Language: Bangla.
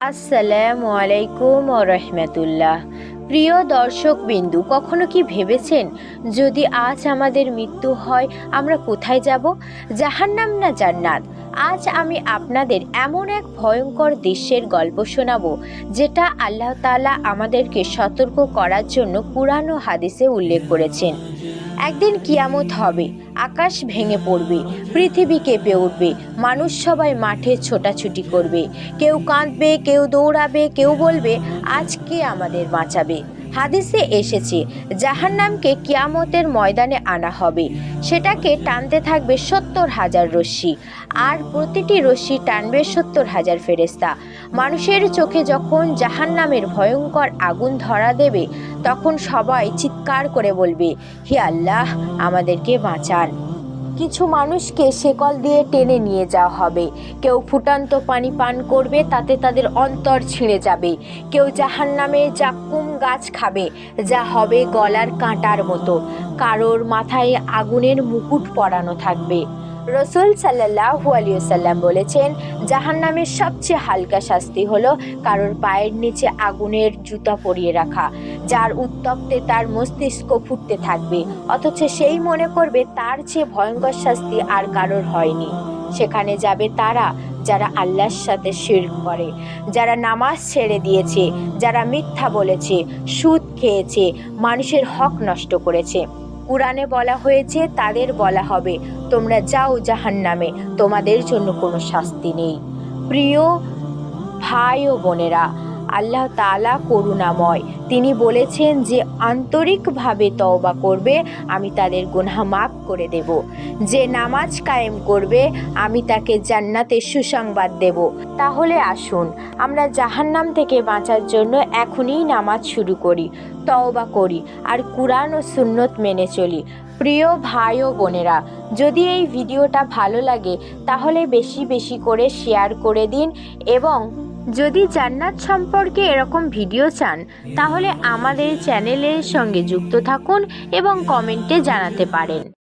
আসসালামু আলাইকুম রহমতুল্লাহ। প্রিয় দর্শক বিন্দু কখনো কি ভেবেছেন যদি আজ আমাদের মৃত্যু হয়, আমরা কোথায় যাব? জাহান্নাম না জান্নাত? আজ আমি আপনাদের এমন এক ভয়ঙ্কর দৃশ্যের গল্প শোনাবো, যেটা আল্লাহ তাআলা আমাদেরকে সতর্ক করার জন্য ও হাদিসে উল্লেখ করেছেন। একদিন কিয়ামত হবে, আকাশ ভেঙে পড়বে, পৃথিবী কেঁপে উঠবে, মানুষ সবাই মাঠে ছোটাছুটি করবে। কেউ কাঁদবে, কেউ দৌড়াবে, কেউ বলবে আজকে আমাদের বাঁচাবে? হাদিসে এসেছে জাহান্নামকে কিয়ামতের ময়দানে আনা হবে। সেটাকে টানতে থাকবে সত্তর হাজার রশ্মি আর প্রতিটি রশ্মি টানবে সত্তর হাজার ফেরেস্তা মানুষের চোখে যখন জাহান্নামের ভয়ঙ্কর আগুন ধরা দেবে, তখন সবাই চিৎকার করে বলবে, হে আল্লাহ, আমাদেরকে বাঁচান। কিছু মানুষকে শেকল দিয়ে টেনে নিয়ে যাওয়া হবে। কেউ ফুটান্ত পানি পান করবে, তাতে তাদের অন্তর ছিঁড়ে যাবে। কেউ জাহান নামে জাকুম গাছ খাবে, যা হবে গলার কাঁটার মতো। কারোর মাথায় আগুনের মুকুট পরানো থাকবে। রসুল সাল্লাহু আলিয়াল্লাম বলেছেন, জাহান্নামের সবচেয়ে হালকা শাস্তি হলো কারোর পায়ের নিচে আগুনের জুতা পরিয়ে রাখা, যার উত্তপ্তে তার মস্তিষ্ক ফুটতে থাকবে, অথচ সেই মনে করবে তার চেয়ে ভয়ঙ্কর শাস্তি আর কারোর হয়নি। সেখানে যাবে তারা যারা আল্লাহর সাথে শির করে, যারা নামাজ ছেড়ে দিয়েছে, যারা মিথ্যা বলেছে, সুদ খেয়েছে, মানুষের হক নষ্ট করেছে। কুরআনে বলা হয়েছে, তাদের বলা হবে। তোমরা যাও জাহান্নামে, তোমাদের জন্য কোনো শাস্তি নেই। প্রিয় ভাই ও বোনেরা আল্লাহ তাআলা করুণাময়। তিনি বলেছেন যে, আন্তরিকভাবে তওবা করবে, আমি তাদের গুনাহ মাফ করে দেব। যে নামাজ কায়েম করবে, আমি তাকে জান্নাতের সুসংবাদ দেব। তাহলে আসুন, আমরা জাহান্নাম থেকে বাঁচার জন্য এখনই নামাজ শুরু করি, তওবা করি, আর কুরআন ও সুন্নত মেনে চলি। প্রিয় ভাই ও বোনেরা, যদি এই ভিডিওটা ভালো লাগে, তাহলে বেশি বেশি করে শেয়ার করে দিন এবং যদি জান্নাত সম্পর্কে এরকম ভিডিও চান, তাহলে আমাদের চ্যানেলের সঙ্গে যুক্ত থাকুন এবং কমেন্টে জানাতে পারেন।